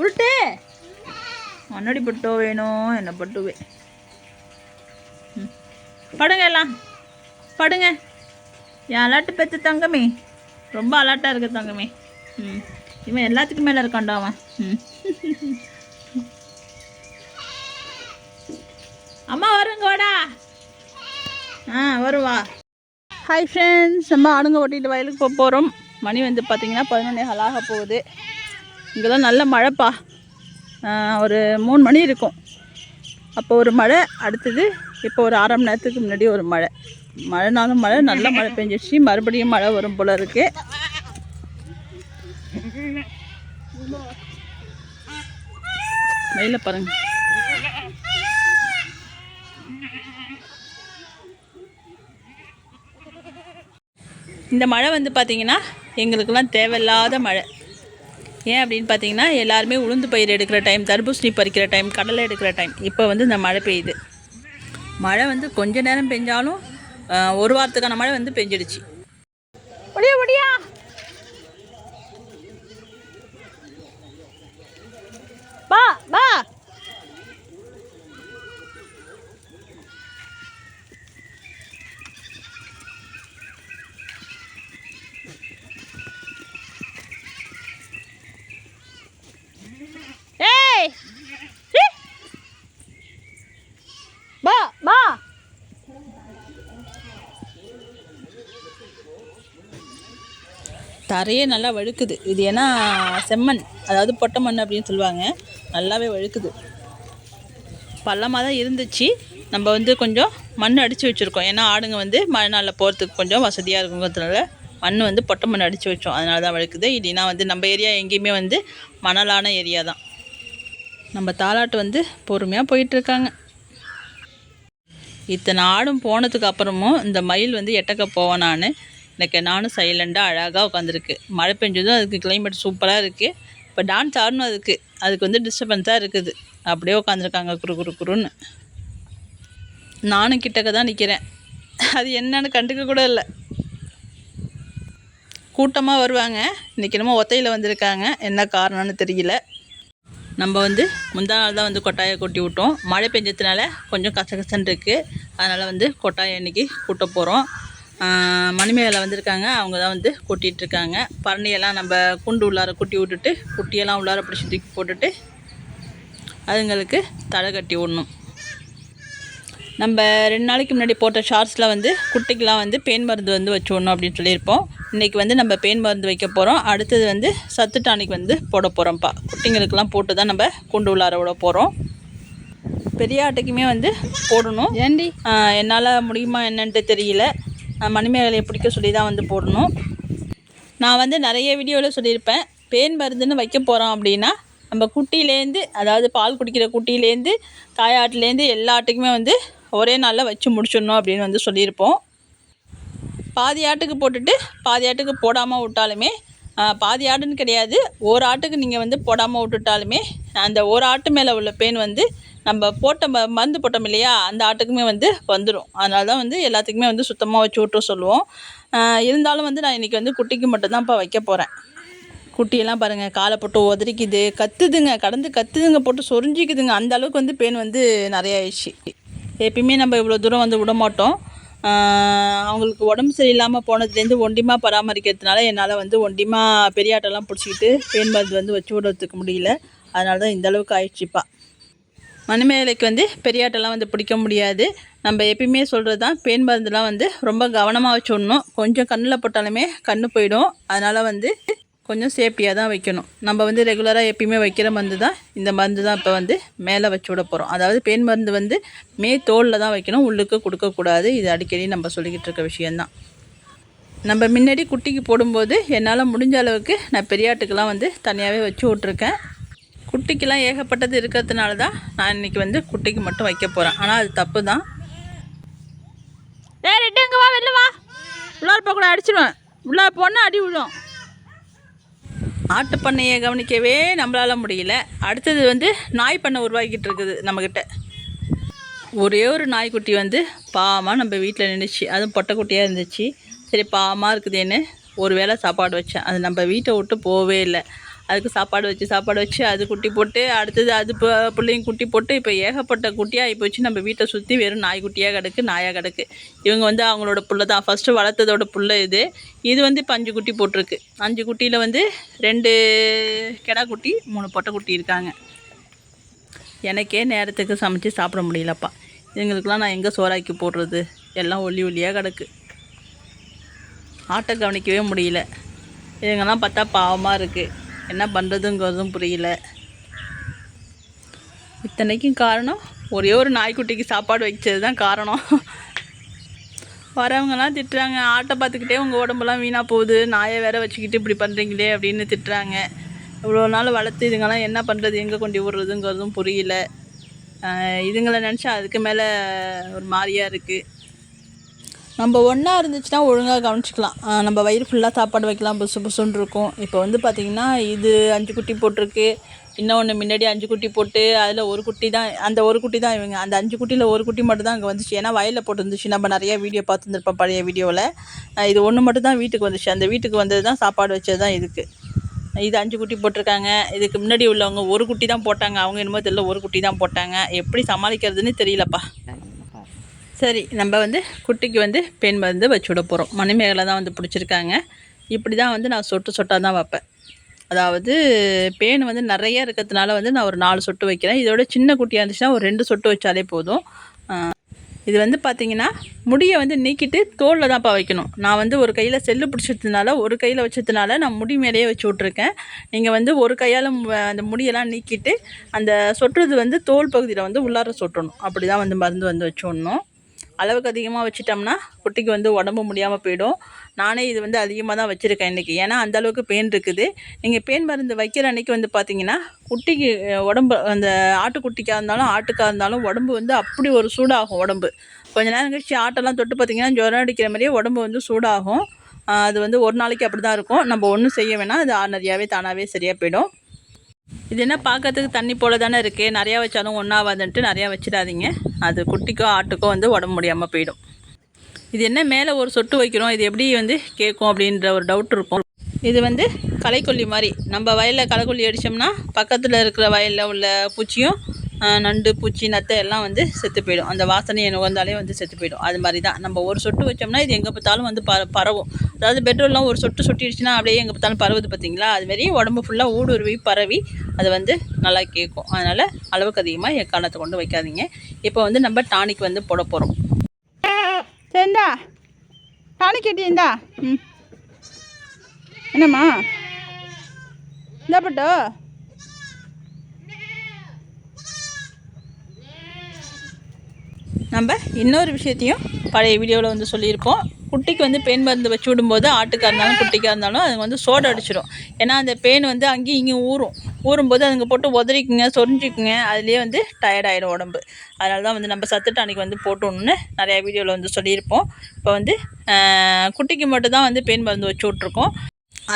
உருட்டு. மண்ணடி பட்டோ வேணும் என்ன பட்டுவே. படுங்க எல்லாம். படுங்க. என் அலாட்டு பெற்று தங்கமே. ரொம்ப அலாட்டாக இருக்கு தங்கமே. ம் இவன் எல்லாத்துக்கும் மேலே இருக்கான்டா அவன். ம் அம்மா வருங்க வாடா. ஆ வருவா. ஹாய் ஃப்ரெண்ட்ஸ் நம்ம ஆடுங்க ஓட்டிட்டு வயலுக்கு போக போகிறோம் மணி வந்து பார்த்திங்கன்னா பதினொன்னே ஹலாக போகுது. இங்கெல்லாம் நல்ல மழைப்பா. ஒரு மூணு மணி இருக்கும். அப்போ ஒரு மழை அடுத்தது இப்போ ஒரு அரை மணி நேரத்துக்கு முன்னாடி ஒரு மழை. மழைனாலும் மழை நல்ல மழை பெஞ்சிடுச்சு மறுபடியும் மழை வரும் போல இருக்கு. வெயில பாருங்க. இந்த மழை வந்து பார்த்திங்கன்னா எங்களுக்கெல்லாம் தேவையில்லாத மழை. ஏன் அப்படின்னு பார்த்தீங்கன்னா எல்லாருமே உளுந்து பயிர் எடுக்கிற டைம் தர்பூசணி பறிக்கிற டைம் கடலை எடுக்கிற டைம் இப்போ வந்து இந்த மழை பெய்யுது. மழை வந்து கொஞ்ச நேரம் பெஞ்சாலும் ஒரு வாரத்துக்கான மழை வந்து பெஞ்சிடுச்சு. ஒடியா ஒடியா. பா பா ஏய் சீ. பா பா தரையே நல்லா வழுக்குது. இது ஏன்னா செம்மண். அதாவது பொட்டை மண் அப்படின்னு சொல்லுவாங்க. நல்லாவே வழுக்குது. பள்ளமாக தான் இருந்துச்சு. நம்ம வந்து கொஞ்சம் மண் அடித்து வச்சுருக்கோம். ஏன்னா ஆடுங்க வந்து மழை நாளில் போகிறதுக்கு கொஞ்சம் வசதியாக இருக்குங்கிறதுனால மண் வந்து பொட்டை மண் அடித்து வச்சோம். அதனால தான் வழுக்குது. இல்லைன்னா வந்து நம்ம ஏரியா எங்கேயுமே வந்து மணலான ஏரியா தான். நம்ம தாலாட்டு வந்து பொறுமையாக போயிட்டுருக்காங்க. இத்தனை ஆடும் போனதுக்கு அப்புறமும் இந்த மயில் வந்து எட்டக்க போவேன் நான். எனக்கு நானும் சைலண்டாக அழகாக உட்காந்துருக்கு மழை பெஞ்சதும் அதுக்கு கிளைமேட் சூப்பராக இருக்குது இப்போ டான்ஸ் ஆடணும் அதுக்கு. அதுக்கு வந்து டிஸ்டர்பன்ஸாக இருக்குது. அப்படியே உட்காந்துருக்காங்க குரு குரு குருன்னு நானும் கிட்டக்க தான் நிற்கிறேன் அது என்னன்னு கண்டுக்க கூட இல்லை. கூட்டமாக வருவாங்க. இன்றைக்கி என்னமோ ஒத்தையில் வந்திருக்காங்க. என்ன காரணம்னு தெரியல. நம்ம வந்து முந்தா நாள் தான் வந்து கொட்டாயை கொட்டி விட்டோம். மழை பெஞ்சதுனால கொஞ்சம் கசகசன்னு இருக்குது அதனால் வந்து கொட்டாயை இன்றைக்கி கூட்ட போகிறோம் மணிமேகலை வந்திருக்காங்க. அவங்க தான் வந்து கொட்டிட்டு இருக்காங்க பரணியெல்லாம் நம்ம குண்டு உள்ளார குட்டி விட்டுட்டு குட்டியெல்லாம் உள்ளார பிடிச்சி தூக்கி போட்டுட்டு அதுங்களுக்கு தலை கட்டி விடணும். நம்ம ரெண்டு நாளைக்கு முன்னாடி போட்ட ஷார்ட்ஸில் வந்து குட்டிக்கெலாம் வந்து பேன் மருந்து வந்து வச்சு விடணும் அப்படின்னு சொல்லியிருப்போம். இன்றைக்கி வந்து நம்ம பேன் மருந்து வைக்க போகிறோம் அடுத்தது வந்து சத்து டானிக் வந்து போட போகிறோம்ப்பா குட்டிங்களுக்கெல்லாம் போட்டு தான் நம்ம குண்டு உள்ளார விட போகிறோம் பெரிய ஆட்டுக்குமே வந்து போடணும். ஏண்டி? என்னால் முடியுமா என்னன்ட்டு தெரியல. மணிமேகலையை பிடிக்க சொல்லி தான் வந்து போடணும். நான் வந்து நிறைய வீடியோவில் சொல்லியிருப்பேன். பேன் மருந்துன்னு வைக்க போகிறோம் அப்படின்னா நம்ம குட்டியிலேருந்து அதாவது பால் குடிக்கிற குட்டியிலேருந்து தாயாட்டுலேருந்து எல்லா ஆட்டுக்குமே வந்து ஒரே நாளில் வச்சு முடிச்சிடணும் அப்படின்னு வந்து சொல்லியிருப்போம். பாதி ஆட்டுக்கு போட்டுட்டு பாதி ஆட்டுக்கு போடாமல் விட்டாலுமே பாதி ஆடுன்னு கிடையாது. ஒரு ஆட்டுக்கு நீங்கள் வந்து போடாமல் விட்டுட்டாலுமே அந்த ஒரு ஆட்டு மேலே உள்ள பேன் வந்து நம்ம போட்ட ம மருந்து போட்டோம் இல்லையா அந்த ஆட்டுக்குமே வந்து வந்துடும் அதனால தான் வந்து எல்லாத்துக்குமே வந்து சுத்தமாக வச்சு விட்டு சொல்லுவோம். இருந்தாலும் வந்து நான் இன்றைக்கி வந்து குட்டிக்கு மட்டும்தான் இப்போ வைக்க போகிறேன் குட்டியெல்லாம் பாருங்கள் காலை போட்டு உதறிக்குது கத்துதுங்க கடந்து கத்துதுங்க போட்டு சொரிஞ்சிக்குதுங்க. அந்த அளவுக்கு வந்து பெயின் வந்து நிறைய ஆயிடுச்சு. எப்பயுமே நம்ம இவ்வளோ தூரம் வந்து விட மாட்டோம் அவங்களுக்கு உடம்பு சரியில்லாமல் போனதுலேருந்து ஒண்டிமா பராமரிக்கிறதுனால என்னால் வந்து ஒண்டிமா பெரியாட்டெல்லாம் பிடிச்சிக்கிட்டு பேன் மருந்து வந்து வச்சு விடுறதுக்கு முடியல. அதனால தான் இந்த அளவுக்கு ஆயிடுச்சுப்பா. மணிமேலைக்கு வந்து பெரியாட்டெல்லாம் வந்து பிடிக்க முடியாது. நம்ம எப்பயுமே சொல்கிறது தான் பேன் மருந்துலாம் வந்து ரொம்ப கவனமாக வச்சு விடணும். கொஞ்சம் கண்ணில் போட்டாலுமே கண்ணு போயிடும். அதனால் வந்து கொஞ்சம் சேஃப்டியாக தான் வைக்கணும். நம்ம வந்து ரெகுலராக எப்பயுமே வைக்கிற மருந்து தான் இந்த மருந்து தான் இப்போ வந்து மேலே வச்சு விட போகிறோம் அதாவது பேன் மருந்து வந்து மே தோலில் தான் வைக்கணும். உள்ளுக்கு கொடுக்கக்கூடாது இது அடிக்கடி நம்ம சொல்லிக்கிட்டு இருக்க விஷயந்தான் நம்ம முன்னாடி குட்டிக்கு போடும்போது என்னால் முடிஞ்ச அளவுக்கு நான் பெரியாட்டுக்கெலாம் வந்து தனியாகவே வச்சு விட்ருக்கேன் குட்டிக்கெல்லாம் ஏகப்பட்டது இருக்கிறதுனால தான் நான் இன்றைக்கி வந்து குட்டிக்கு மட்டும் வைக்க போகிறேன் ஆனால் அது தப்பு தான் டே ரெட்டு இங்கே வா வெளில வா. உள்ளார கூட அடிச்சிடுவேன் உள்ளார போனால் அடி விழும். ஆட்டு பண்ணையை கவனிக்கவே நம்மளால் முடியல. அடுத்தது வந்து நாய் பண்ணை உருவாக்கிட்டு இருக்குது நம்மக்கிட்ட ஒரே ஒரு நாய்க்குட்டி வந்து பாவமாக நம்ம வீட்டில் நின்றுச்சு அதுவும் பொட்டைக்குட்டியாக இருந்துச்சு. சரி பாவமாக இருக்குதேன்னு ஒரு வேளை சாப்பாடு வச்சேன். அது நம்ம வீட்டை விட்டு போகவே இல்லை. அதுக்கு சாப்பாடு வச்சு சாப்பாடு வச்சு அது குட்டி போட்டு அடுத்தது அது இப்போ பிள்ளைங்க குட்டி போட்டு இப்போ ஏகப்பட்ட குட்டியாக போச்சு. நம்ம வீட்டை சுற்றி வெறும் நாய்க்குட்டியாக கிடக்கு நாயாக கிடக்கு. இவங்க வந்து அவங்களோட புள்ள தான். ஃபஸ்ட்டு வளர்த்ததோட புள்ள இது. இது வந்து இப்போ அஞ்சு குட்டி போட்டிருக்கு. அஞ்சு குட்டியில் வந்து ரெண்டு கெடா குட்டி மூணு பொட்டை குட்டி இருக்காங்க. எனக்கே நேரத்துக்கு சமைச்சு சாப்பிட முடியலப்பா. இதுங்களுக்கெல்லாம் நான் எங்கே சோறாக்கி போடுறது? எல்லாம் ஒல்லி ஒல்லியாக கிடக்கு. ஆட்டை கவனிக்கவே முடியல. இதுங்கெல்லாம் பார்த்தா பாவமாக இருக்குது என்ன பண்ணுறதுங்கிறதும் புரியல. இத்தனைக்கும் காரணம் ஒரே ஒரு நாய்க்குட்டிக்கு சாப்பாடு வைச்சது தான் காரணம். வரவங்கலாம் திட்டுறாங்க ஆட்டை பார்த்துக்கிட்டே உங்கள் உடம்புலாம் வீணாக போகுது நாயை வேற வச்சுக்கிட்டு இப்படி பண்ணுறீங்களே அப்படின்னு திட்டுறாங்க. இவ்வளோ நாள் வளர்த்து இதுங்கெல்லாம் என்ன பண்ணுறது எங்கே கொண்டு விடுறதுங்கிறதும் புரியல. இதுங்களை நினச்சா அதுக்கு மேலே ஒரு மாதிரியாக இருக்குது நம்ம ஒன்றா இருந்துச்சுன்னா ஒழுங்காக கவனிச்சிக்கலாம். நம்ம வயிறு ஃபுல்லாக சாப்பாடு வைக்கலாம் புசு புசுன்னு இருக்கும். இப்போ வந்து பார்த்திங்கன்னா இது அஞ்சு குட்டி போட்டிருக்கு. இன்னொன்று முன்னாடி அஞ்சு குட்டி போட்டு அதில் ஒரு குட்டி தான் அந்த ஒரு குட்டி தான் இவங்க. அந்த அஞ்சு குட்டியில் ஒரு குட்டி மட்டும் தான் அங்கே வந்துச்சு. ஏன்னா வயலில் போட்டுருந்துச்சு. நம்ம நிறைய வீடியோ பார்த்துருந்துருப்போம் பழைய வீடியோவில் இது ஒன்று மட்டும் தான் வீட்டுக்கு வந்துச்சு. அந்த வீட்டுக்கு வந்தது தான் சாப்பாடு வச்சது தான் இதுக்கு. இது அஞ்சு குட்டி போட்டிருக்காங்க. இதுக்கு முன்னாடி உள்ளவங்க ஒரு குட்டி தான் போட்டாங்க. அவங்க என்னமோ தெரியல ஒரு குட்டி தான் போட்டாங்க. எப்படி சமாளிக்கிறதுன்னு தெரியலப்பா. சரி நம்ம வந்து குட்டிக்கு வந்து பெண் மருந்து வச்சு விட போகிறோம் மணிமேகலை தான் வந்து பிடிச்சிருக்காங்க. இப்படி தான் வந்து நான் சொட்டு சொட்டாக தான் வைப்பேன். அதாவது பேன் வந்து நிறைய இருக்கிறதுனால வந்து நான் ஒரு நாலு சொட்டு வைக்கிறேன். இதோட சின்ன குட்டியாக இருந்துச்சுன்னா ஒரு ரெண்டு சொட்டு வச்சாலே போதும். இது வந்து பார்த்திங்கன்னா முடியை வந்து நீக்கிட்டு தோலில் தான்ப்பா வைக்கணும். நான் வந்து ஒரு கையில் செல்லு பிடிச்சதுனால ஒரு கையில் வச்சதுனால நான் முடி மேலேயே வச்சு விட்ருக்கேன் நீங்கள் வந்து ஒரு கையால் அந்த முடியெல்லாம் நீக்கிட்டு அந்த சொட்டுறது வந்து தோல் பகுதியில் வந்து உள்ளார சொட்டணும். அப்படி தான் வந்து மருந்து வந்து வச்சு விடணும். அளவுக்கு அதிகமாக வச்சிட்டோம்னா குட்டிக்கு வந்து உடம்பு முடியாமல் போயிடும். நானே இது வந்து அதிகமாக தான் வச்சுருக்கேன் இன்றைக்கி ஏன்னா அந்த அளவுக்கு பெயின் இருக்குது. நீங்கள் பெயின் மருந்து வைக்கிற அன்றைக்கி வந்து பார்த்தீங்கன்னா குட்டிக்கு உடம்பு அந்த ஆட்டுக்குட்டிக்காக இருந்தாலும் ஆட்டுக்காக இருந்தாலும் உடம்பு வந்து அப்படி ஒரு சூடாகும் உடம்பு. கொஞ்ச நேரம் கழிச்சு ஆட்டெல்லாம் தொட்டு பார்த்தீங்கன்னா ஜுரம் அடிக்கிற மாதிரியே உடம்பு வந்து சூடாகும். அது வந்து ஒரு நாளைக்கு அப்படி தான் இருக்கும். நம்ம ஒன்றும் செய்ய வேணாம். அது ஆர்னரியாகவே தானாகவே சரியாக போயிடும். இது என்ன பார்க்கறதுக்கு தண்ணி போல தானே இருக்குது நிறையா வச்சாலும் ஒன்றாவாதுன்ட்டு நிறையா வச்சிடாதீங்க. அது குட்டிக்கோ ஆட்டுக்கோ வந்து உடம்பு முடியாமல் போயிடும். இது என்ன மேலே ஒரு சொட்டு வைக்கிறோம்? இது எப்படி வந்து கேட்கும் அப்படின்ற ஒரு டவுட் இருக்கும். இது வந்து களைக்கொல்லி மாதிரி. நம்ம வயலில் களைக்கொல்லி அடித்தோம்னா பக்கத்தில் இருக்கிற வயலில் உள்ள பூச்சியும் நண்டு பூச்சி நத்தை எல்லாம் வந்து செத்து போயிடும். அந்த வாசனை எனக்கு வந்தாலே வந்து செத்து போயிடும். அது மாதிரி தான் நம்ம ஒரு சொட்டு வச்சோம்னா இது எங்கே பார்த்தாலும் வந்து ப பரவும். அதாவது பெட்ரோல்லாம் ஒரு சொட்டு சொட்டிடுச்சுன்னா அப்படியே எங்கே பார்த்தாலும் பரவுது பார்த்தீங்களா? அதுமாரி உடம்பு ஃபுல்லாக ஊடுருவி பரவி அது வந்து நல்லா கேட்கும் அதனால் அளவுக்கு அதிகமாக காலத்தை கொண்டு வைக்காதீங்க. இப்போ வந்து நம்ம டானிக் வந்து போட போகிறோம் சரிந்தா? டானிக் கேட்டியிருந்தா ம். என்னம்மா? இந்த பட்டோ. நம்ம இன்னொரு விஷயத்தையும் பழைய வீடியோவில் வந்து சொல்லியிருப்போம். குட்டிக்கு வந்து பேன் மருந்து வச்சு விடும்போது ஆட்டுக்காக இருந்தாலும் குட்டிக்காக இருந்தாலும் அதுங்க வந்து சோடு அடிச்சிடும் ஏன்னா அந்த பேன் வந்து அங்கேயும் இங்கேயும் ஊறும். ஊறும்போது அதுங்க போட்டு உதறிக்குங்க சொரிஞ்சிக்குங்க அதுலேயே வந்து டயர்டாயிடும் உடம்பு. அதனால தான் வந்து நம்ம சத்து அன்றைக்கி வந்து போட்டோன்னு நிறையா வீடியோவில் வந்து சொல்லியிருப்போம். இப்போ வந்து குட்டிக்கு மட்டும் தான் வந்து பேன் மருந்து வச்சு விட்ருக்கோம்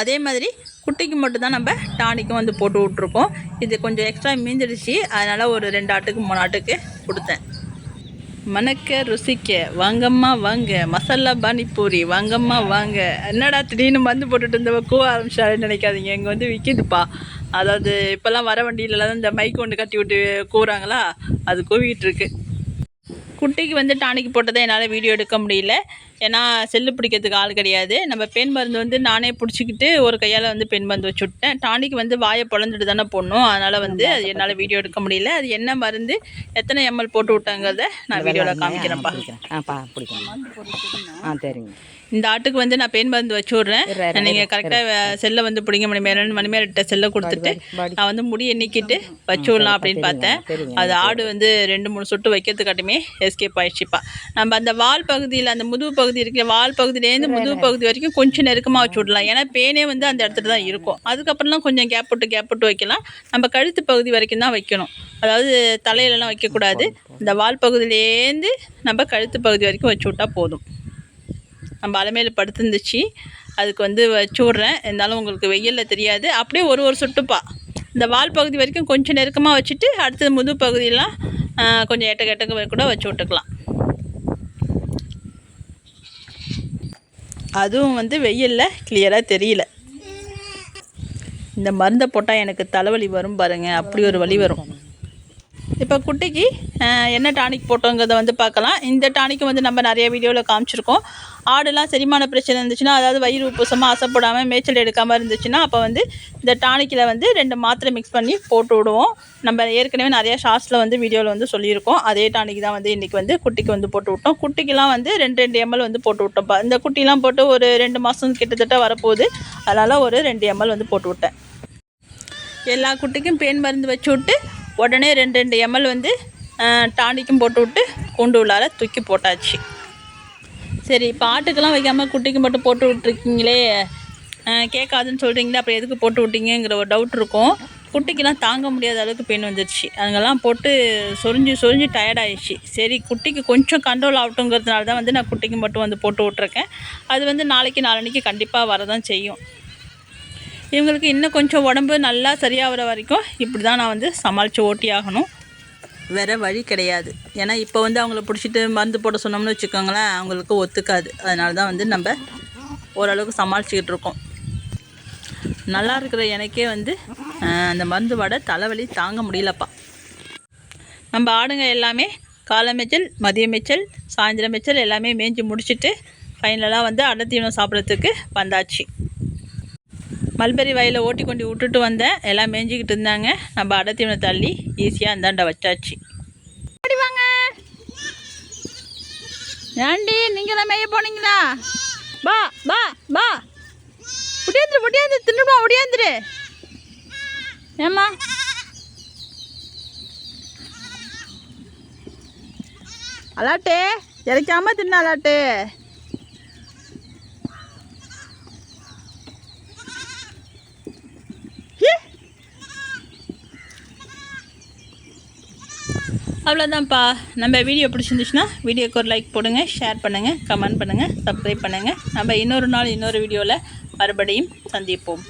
அதே மாதிரி குட்டிக்கு மட்டும் தான் நம்ம டானிக்கும் வந்து போட்டு விட்ருக்கோம் இது கொஞ்சம் எக்ஸ்ட்ரா மீந்துடுச்சு. அதனால் ஒரு ரெண்டு ஆட்டுக்கு மூணு ஆட்டுக்கு கொடுத்தேன். மணக்க ருசிக்க வாங்கம்மா வாங்க. மசாலா பானிபூரி வாங்கம்மா வாங்க. என்னடா திடீர்னு மருந்து போட்டுட்டு இருந்தவ கூவ ஆரம்பிச்சாருன்னு நினைக்காதீங்க. இங்கே வந்து விற்கிதுப்பா அதாவது இப்போல்லாம் வர வண்டியிலலாம் இந்த மைக் ஒன்று கட்டி விட்டு கூறாங்களா அது கூவிக்கிட்டு இருக்கு. குட்டிக்கு வந்து டானிக் போட்டதை என்னால் வீடியோ எடுக்க முடியல. ஏன்னா செல்லு பிடிக்கிறதுக்கு ஆள் கிடையாது. நம்ம பெண் மருந்து வந்து நானே பிடிச்சிக்கிட்டு ஒரு கையால் வந்து பெண் மருந்து வச்சு விட்டேன் டானிக் வந்து வாயை பொழந்துட்டு தானே போடணும். அதனால் வந்து அது என்னால் வீடியோ எடுக்க முடியல. அது என்ன மருந்து எத்தனை எம்எல் போட்டு விட்டாங்கிறத நான் வீடியோவில் காமிக்கிறேன்ப்பா. ஆ ஆ சரிங்க. இந்த ஆட்டுக்கு வந்து நான் பெண் மருந்து வச்சு விட்றேன். நீங்கள் கரெக்டாக செல்லை வந்து பிடிங்க மணி மேலே மணி மேலிட்ட செல்லை கொடுத்துட்டு நான் வந்து முடியை நீக்கிட்டு வச்சு விடலாம் அப்படின்னு பார்த்தேன். அது ஆடு வந்து ரெண்டு மூணு சொட்டு வைக்கிறதுக்காட்டுமே எஸ்கேப் ஆயிடுச்சுப்பா. நம்ம அந்த வால் பகுதியில் அந்த முதுகு பகுதி இருக்கிற வால் பகுதியிலேருந்து முதுகு பகுதி வரைக்கும் கொஞ்சம் நெருக்கமாக வச்சு விடலாம். ஏன்னா பேனே வந்து அந்த இடத்துல தான் இருக்கும். அதுக்கப்புறம்லாம் கொஞ்சம் கேப் விட்டு கேப் விட்டு வைக்கலாம். நம்ம கழுத்து பகுதி வரைக்கும் தான் வைக்கணும். அதாவது தலையிலலாம் வைக்கக்கூடாது. இந்த வால் பகுதியிலேருந்து நம்ம கழுத்து பகுதி வரைக்கும் வச்சு விட்டா போதும். நம்ம அலமையில் படுத்துருந்துச்சு. அதுக்கு வந்து வச்சு விட்றேன் இருந்தாலும் உங்களுக்கு வெயிலில் தெரியாது. அப்படியே ஒரு ஒரு சுட்டுப்பா. இந்த வால் பகுதி வரைக்கும் கொஞ்சம் நெருக்கமாக வச்சுட்டு அடுத்தது முது பகுதியெல்லாம் கொஞ்சம் எட்ட கெட்டக்க கூட வச்சு விட்டுக்கலாம். அதுவும் வந்து வெயிலில் கிளியராக தெரியல. இந்த மருந்தை போட்டால் எனக்கு தலைவலி வரும் பாருங்கள் அப்படி ஒரு வலி வரும். இப்போ குட்டிக்கு என்ன டானிக் போட்டோங்கிறத வந்து பார்க்கலாம். இந்த டானிக்கு வந்து நம்ம நிறைய வீடியோவில் காமிச்சிருக்கோம். ஆடுலாம் செரிமான பிரச்சனை இருந்துச்சுன்னா அதாவது வயிறு உப்புசமாக அசைப்படாமல் மேய்ச்சல் எடுக்காமல் இருந்துச்சுன்னா அப்போ வந்து இந்த டானிக்கில் வந்து ரெண்டு மாத்திரை மிக்ஸ் பண்ணி போட்டு விடுவோம். நம்ம ஏற்கனவே நிறைய ஷார்ட்ஸில் வந்து வீடியோவில் வந்து சொல்லியிருக்கோம். அதே டானிக் தான் வந்து இன்றைக்கி வந்து குட்டிக்கு வந்து போட்டு விட்டோம். குட்டிக்கெலாம் வந்து ரெண்டு ரெண்டு எம்எல் வந்து போட்டு விட்டோம்ப்பா இந்த குட்டிலாம் போட்டு ஒரு ரெண்டு மாதம் கிட்டத்தட்ட வரப்போகுது. அதனால் ஒரு ரெண்டு எம்எல் வந்து போட்டு விட்டேன். எல்லா குட்டிக்கும் பேன் மருந்து வச்சு விட்டு உடனே ரெண்டு ரெண்டு எம்எல் வந்து அஹ், டானிக்கும் போட்டு விட்டு கூண்டு உள்ளார தூக்கி போட்டாச்சு. சரி இப்போ ஆட்டுக்கெல்லாம் வைக்காமல் குட்டிக்கு மட்டும் போட்டு விட்ருக்கீங்களே கேட்காதுன்னு சொல்கிறீங்களே அப்புறம் எதுக்கு போட்டு விட்டீங்கிற ஒரு டவுட் இருக்கும். குட்டிக்கெலாம் தாங்க முடியாத அளவுக்கு பெயின் வந்துடுச்சு அதுங்கெல்லாம் போட்டு சொரிஞ்சு சொரிஞ்சு டயர்டாயிடுச்சு சரி குட்டிக்கு கொஞ்சம் கண்ட்ரோல் ஆகட்டுங்கிறதுனால தான் வந்து நான் குட்டிக்கு மட்டும் வந்து போட்டு விட்ருக்கேன் அது வந்து நாளைக்கு நாளன்னைக்கு கண்டிப்பாக வரதான் செய்யும். இவங்களுக்கு இன்னும் கொஞ்சம் உடம்பு நல்லா சரியாகிற வரைக்கும் இப்படி தான் நான் வந்து சமாளித்து ஓட்டி ஆகணும். வேறு வழி கிடையாது. ஏன்னா இப்போ வந்து அவங்கள பிடிச்சிட்டு மருந்து போட சொன்னோம்னு வச்சுக்கோங்களேன் அவங்களுக்கு ஒத்துக்காது. அதனால தான் வந்து நம்ம ஓரளவுக்கு சமாளிச்சுக்கிட்டு இருக்கோம். நல்லா இருக்கிற எனக்கே வந்து அந்த மருந்து வடை தலைவலி தாங்க முடியலப்பா. நம்ம ஆடுங்க எல்லாமே காலை மதிய மேய்ச்சல் சாயந்தரம் மேய்ச்சல் எல்லாமே மேய்ஞ்சி முடிச்சுட்டு ஃபைனலாக வந்து அடத்தீவனம் சாப்பிட்றதுக்கு வந்தாச்சு. மல்பெரி வயலில் ஓட்டி கொண்டு விட்டுட்டு வந்தேன். எல்லாம் மேய்ஞ்சிக்கிட்டு இருந்தாங்க. நம்ம அடத்தீவனை தள்ளி ஈஸியாக இந்தாண்ட வச்சாச்சு. வாங்க. ஏண்டி நீங்களாம் மேய போனீங்களா? பா பா பா ஒடியாந்துரு ஒடியாந்து தின்னுமா ஒடியாந்துரு. ஏம்மா? அலாட்டே இறைக்காம தின்ன அலாட்டு. அவ்வளோதான்ப்பா நம்ம வீடியோ பிடிச்சிருந்துச்சுன்னா வீடியோக்கு ஒரு லைக் போடுங்க ஷேர் பண்ணுங்கள் கமெண்ட் பண்ணுங்கள் சப்ஸ்கிரைப் பண்ணுங்கள் நம்ம இன்னொரு நாள் இன்னொரு வீடியோவில் மறுபடியும் சந்திப்போம்.